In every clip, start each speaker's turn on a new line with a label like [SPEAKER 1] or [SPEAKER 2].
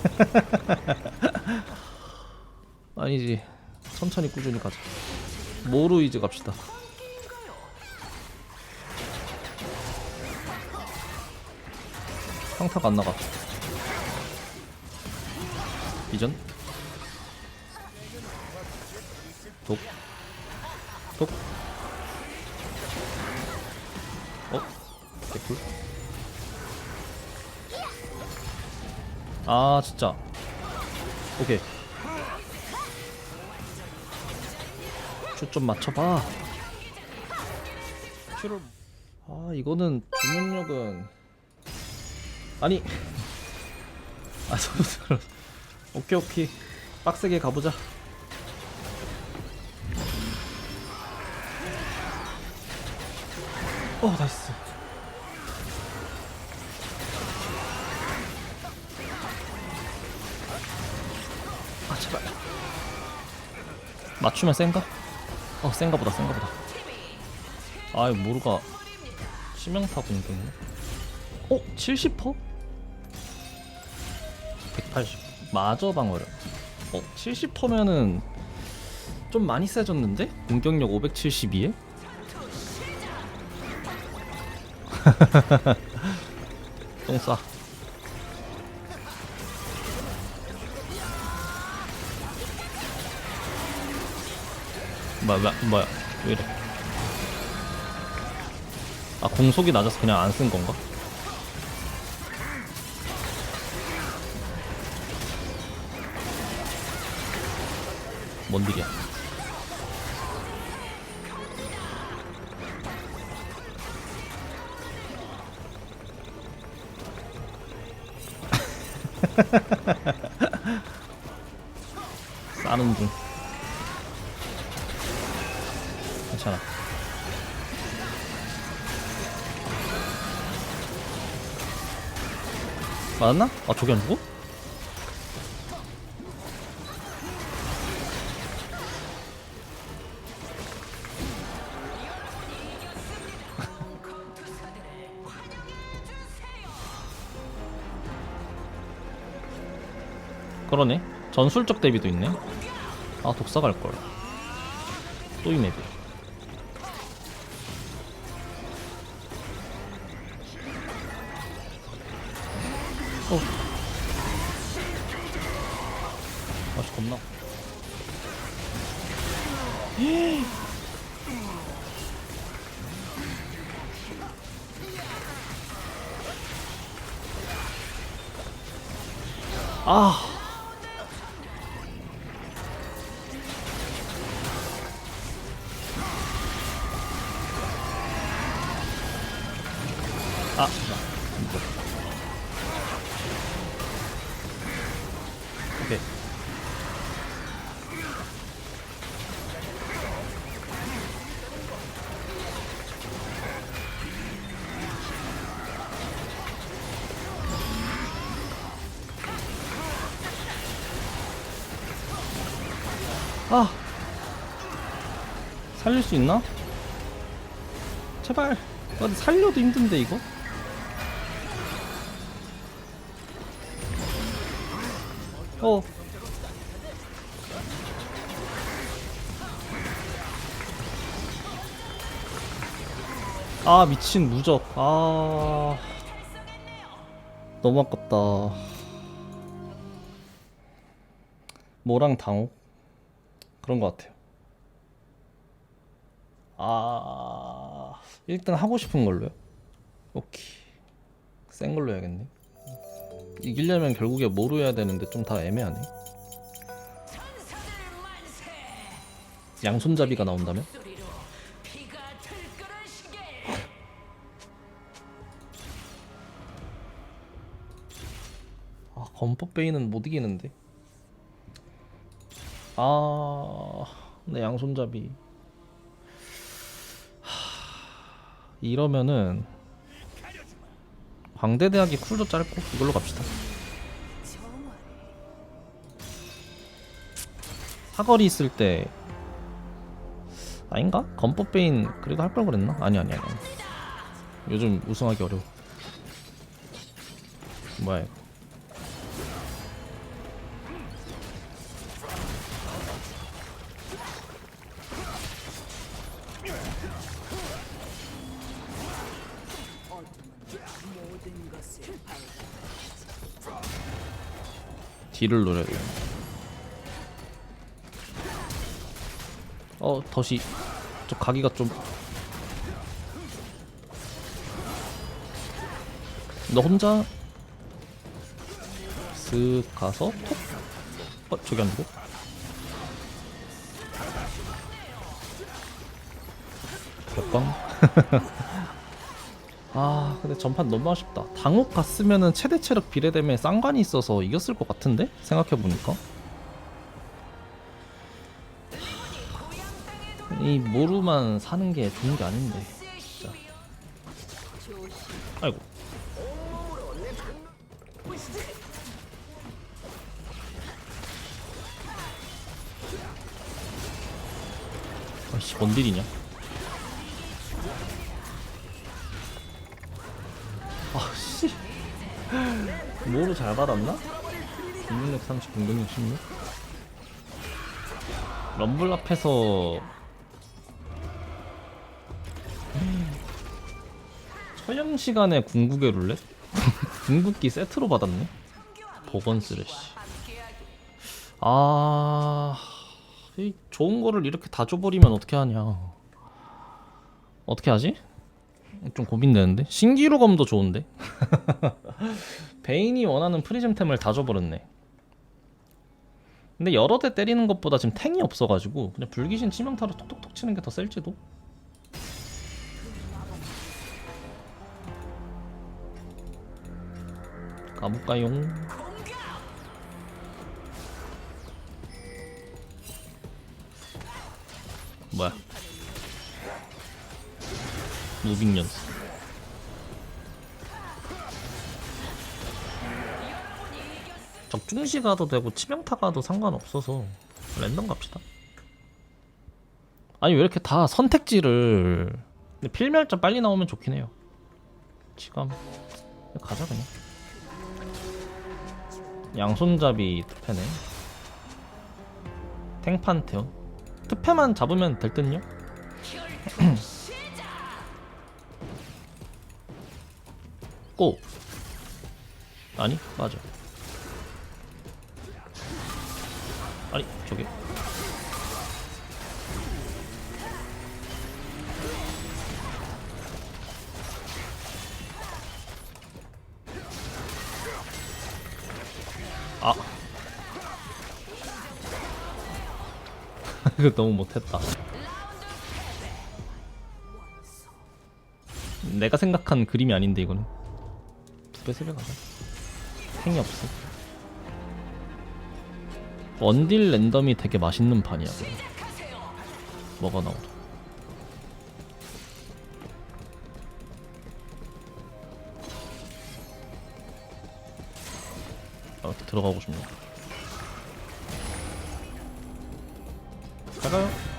[SPEAKER 1] 아니지. 천천히 꾸준히 가자. 모루 이제 갑시다. 평타가 안 나가. 독 독. 아 진짜. 오케이. 슛좀 맞춰봐. 슛을 아 이거는 주문력은 아니. 아 들어. 오케이 오케이. 빡세게 가보자. 어 나이스 맞추면 센가? 어 센가 보다 센가 보다 아이 모루가 치명타 공격이네 어? 70%? 180 마저 방어력 어? 70%면은 좀 많이 세졌는데? 공격력 572에? 똥싸 뭐야 뭐야 왜 이래? 아 공속이 낮아서 그냥 안 쓴 건가? 뭔 일이야? 싸는 중 괜찮아. 맞았나? 아 저기 안 죽어? 그러네. 전술적 대비도 있네. 아 독사 갈걸. 또 이 맵이 어. 아씨 겁나 오케이. 아 살릴 수 있나? 제발 아, 근데 살려도 힘든데 이거? 어. 아 미친 무적. 아. 너무 아깝다. 뭐랑 당호 그런 것 같아요. 아 1등 하고 싶은 걸로요? 오케이. 센 걸로 해야겠네 이기려면 결국에 뭐로 해야 되는데 좀 다 애매하네. 양손잡이가 나온다면? 아 건법 베이는 못 이기는데. 아, 내 양손잡이. 하, 이러면은 광대대학이 쿨도 짧고 이걸로 갑시다. 사거리 있을 때 아닌가? 건법베인 그래도 할 걸 그랬나? 아니 아니 아니. 요즘 우승하기 어려워. 뭐야 딜을 노려야 돼요. 어, 덫이 저 가기가 좀. 너 혼자 쓱 가서 톡. 어, 저기 안 되고. 몇방 아 근데 전판 너무 아쉽다. 당혹 갔으면은 최대 체력 비례됨에 쌍관이 있어서 이겼을 것 같은데? 생각해보니까. 이 모루만 사는 게 좋은 게 아닌데 진짜. 아이고. 아이씨 뭔 딜이냐 뭐로 잘 받았나? 공격력 30, 공격력 16 럼블 앞에서 처형 시간에 궁극의 룰렛? 궁극기 세트로 받았네 보건 쓰레쉬 아... 이 좋은 거를 이렇게 다 줘버리면 어떻게 하냐 어떻게 하지? 좀 고민되는데? 신기루검도 좋은데? 베인이 원하는 프리즘템을 다 줘버렸네. 근데 여러 대 때리는 것보다 지금 탱이 없어가지고 그냥 불기신 치명타로 톡톡톡 치는 게 더 셀지도? 가볼까용? 뭐야 무빙 연습. 적중시 가도 되고 치명타 가도 상관없어서 랜덤 갑시다. 아니 왜 이렇게 다 선택지를 근데 필멸자 빨리 나오면 좋긴 해요. 치감 가자 그냥. 양손잡이 투패네. 탱판테온. 투패만 잡으면 될 듯요? 고. 아니 맞아. 아니 저기 아. 이거 너무 못했다. 내가 생각한 그림이 아닌데 이거는 두배 세 배 가자 행이 없어. 원딜 랜덤이 되게 맛있는 판이야. 뭐가 나오죠? 아, 이렇게 들어가고 싶네. 가가요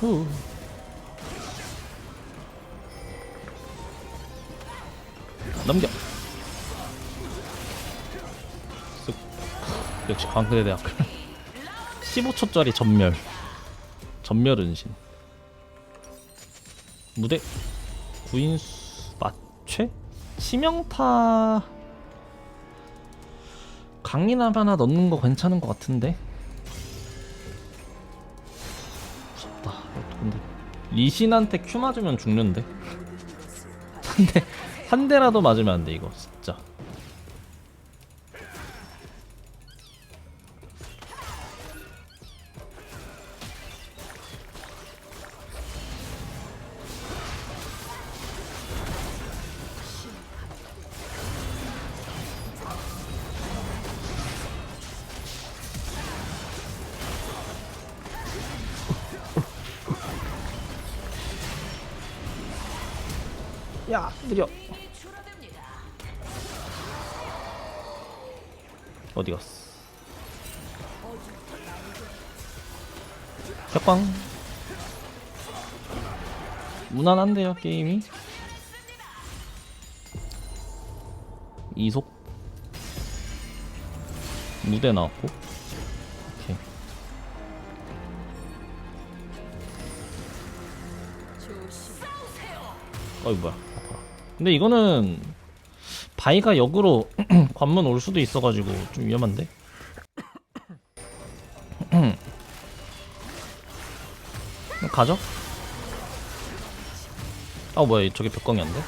[SPEAKER 1] 후. 넘겨. 쓱. 역시 광대 대학 15초짜리 전멸 전멸 은신 무대 구인수 맞최 치명타 강인함 하나 넣는 거 괜찮은 것 같은데 리신한테 큐 맞으면 죽는데? 한 대 한 대라도 맞으면 안 돼 이거. 진짜 격광. 무난한데요 게임이? 이속. 무대 나왔고. 오케이. 어이 뭐야. 아파라. 근데 이거는 바이가 역으로 관문 올 수도 있어가지고 좀 위험한데 가죠? 아 뭐야 저게 벽광이 안 돼?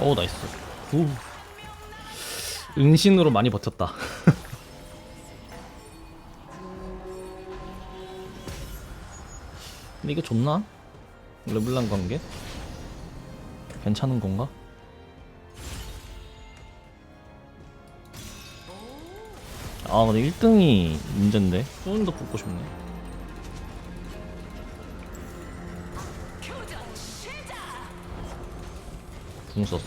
[SPEAKER 1] 오 나이스 우 은신으로 많이 버텼다 근데 이게 좋나? 르블랑 관계? 괜찮은 건가? 아 근데 1등이 문제인데 수은도 뽑고 싶네 궁 썼어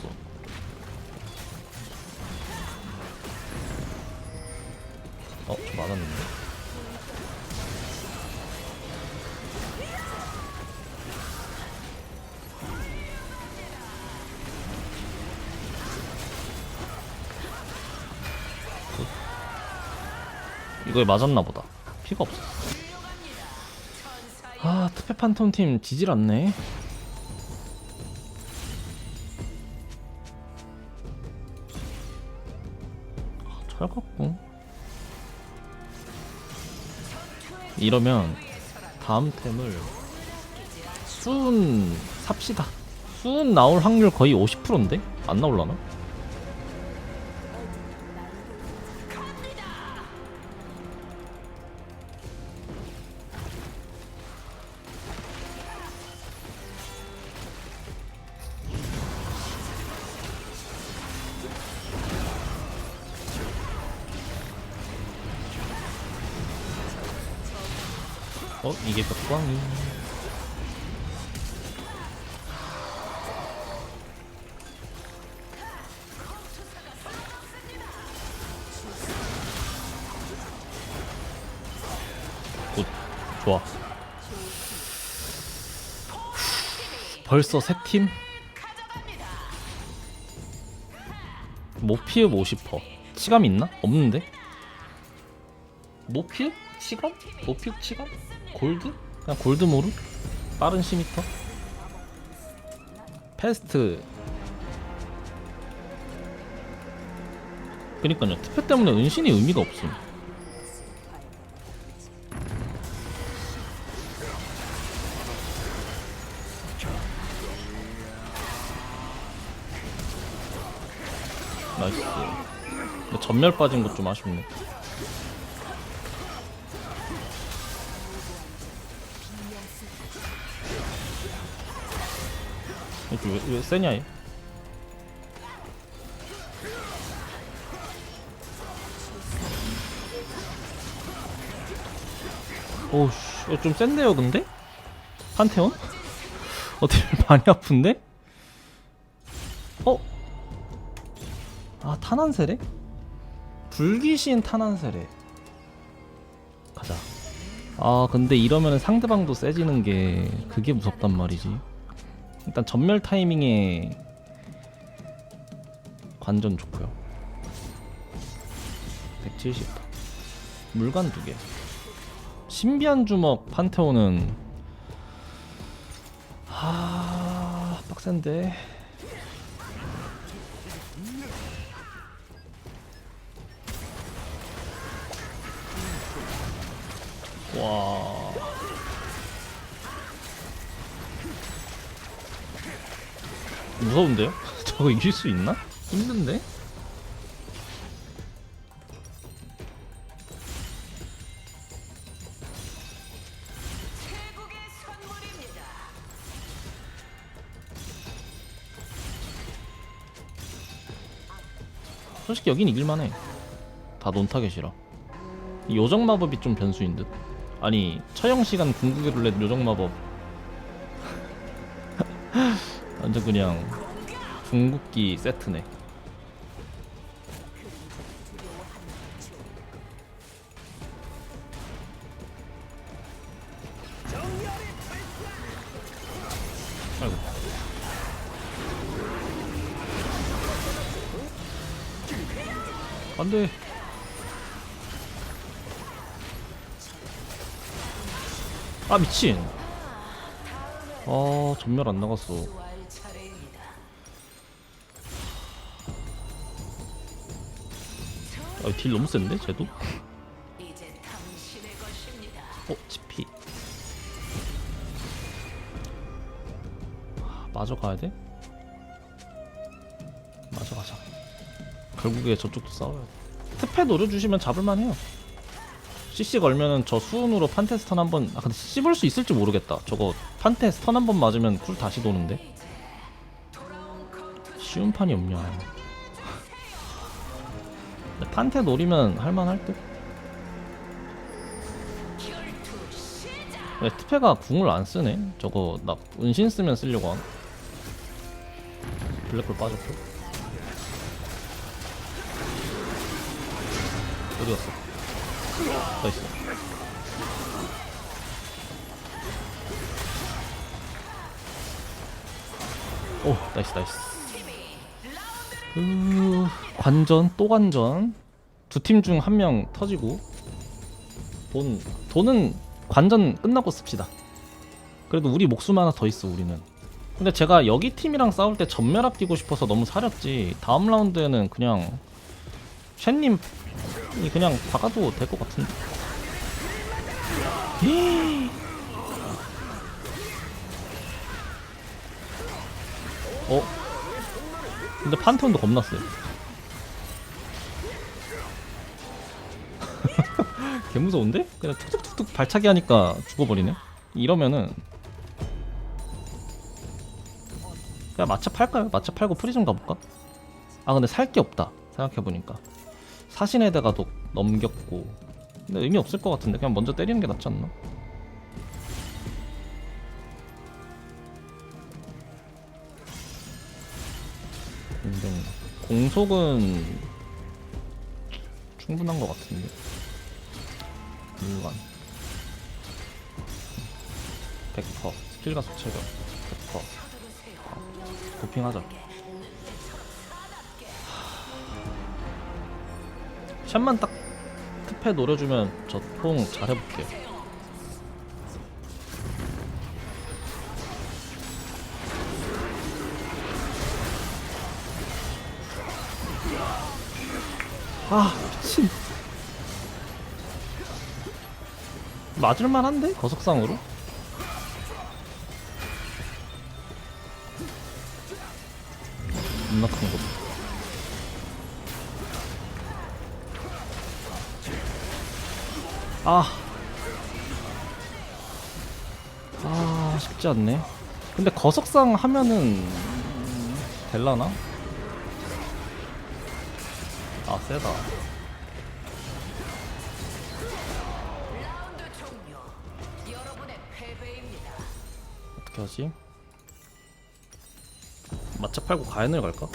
[SPEAKER 1] 어? 저 맞았는데? 이거에 맞았나 보다. 피가 없어. 아, 특패 판톤 팀 지질 않네. 아, 철갑궁. 이러면 다음 템을 수은 삽시다. 수은 나올 확률 거의 50%인데? 안 나올라나? 이게 벽광이 굿 좋아 벌써 세 팀? 모피읍 50% 치감 있나? 없는데? 모피읍? 치감? 모피읍 치감? 골드? 그냥 골드모르? 빠른 시미터? 패스트 그니까요 투표 때문에 은신이 의미가 없음 나이스 전멸 빠진 것 좀 아쉽네 왜, 왜 세냐 얘? 이거 좀 센데요 근데? 판테온? 어떻게 많이 아픈데? 어? 아 탄환세례? 불귀신 탄환세례 가자 아 근데 이러면 상대방도 세지는 게 그게 무섭단 말이지 일단 전멸 타이밍에 관전 좋고요. 170 물관 두개. 신비한 주먹 판테온은 하 빡센데. 와 무서운데요? 저거 이길 수 있나? 힘든데? 솔직히 여긴 이길만해 다 논타겟이라 요정 마법이 좀 변수인 듯 아니 처형 시간 궁극의 룰렛 요정 마법 완전 그냥 궁극기 세트네. 아이고. 안돼. 아 미친. 아 전멸 안 나갔어 아, 딜 너무 센데 쟤도? 어? 치피. 아, 마저 가야 돼? 마저 가자. 결국에 저쪽도 싸워야 돼. 특패 노려주시면 잡을만 해요. CC 걸면은 저 수은으로 판테 스 턴 한번 아 근데 씹을 수 있을지 모르겠다. 저거 판테 스 턴 한 번 맞으면 쿨 다시 도는데? 쉬운 판이 없냐 판테 노리면 할만할 듯 왜 트페가 궁을 안 쓰네? 저거 나 은신 쓰면 쓰려고 한. 블랙홀 빠졌고. 어디 갔어? 나이스. 오, 나이스 나이스. 으, 관전 또 관전. 두 팀 중 한 명 터지고 돈 돈은 관전 끝나고 씁시다. 그래도 우리 목숨 하나 더 있어 우리는. 근데 제가 여기 팀이랑 싸울 때 전멸 아끼고 싶어서 너무 사렸지. 다음 라운드에는 그냥 쉔님이 그냥 박아도 될 것 같은데. 어? 근데 판테온도 겁나 세. 개 무서운데? 그냥 툭툭툭툭 발차기 하니까 죽어버리네. 이러면은 그냥 마차 팔까요? 마차 팔고 프리즘 가볼까? 아 근데 살 게 없다. 생각해보니까 사신에다가도 넘겼고 근데 의미 없을 것 같은데 그냥 먼저 때리는 게 낫지 않나? 공속은 충분한 것 같은데? 물관 100% 스킬 가속 체력 100% 아, 도핑하자. 샷만 딱 특패 노려주면 저 통 잘해볼게요 아 미친 맞을만한데 거석상으로? 겁나 큰 거. 아. 아, 쉽지 않네. 근데 거석상 하면은 될라나? 아, 세다. 어떻게 하지? 마차 팔고 가연을 갈까?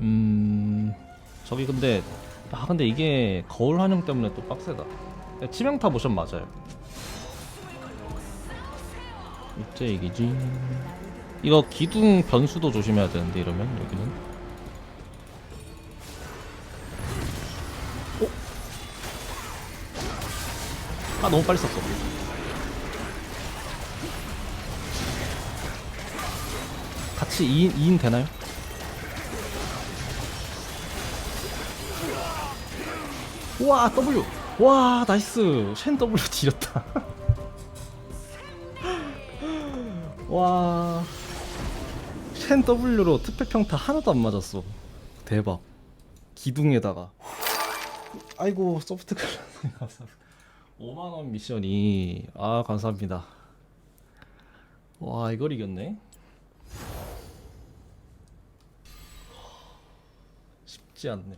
[SPEAKER 1] 음 저기 근데 아 근데 이게 거울 환영 때문에 또 빡세다 네, 치명타 모션 맞아요 이제 이기지. 이거 기둥 변수도 조심해야 되는데 이러면 여기는. 아 너무 빨리 썼어. 같이 2인, 2인 되나요? 우와 W. 와 나이스. 쉔 W 지렸다 와. 쉔 W로 특별 평타 하나도 안 맞았어. 대박. 기둥에다가. 아이고 소프트 클라스 5만 원 미션이 아 감사합니다. 와 이걸 이겼네. 쉽지 않네.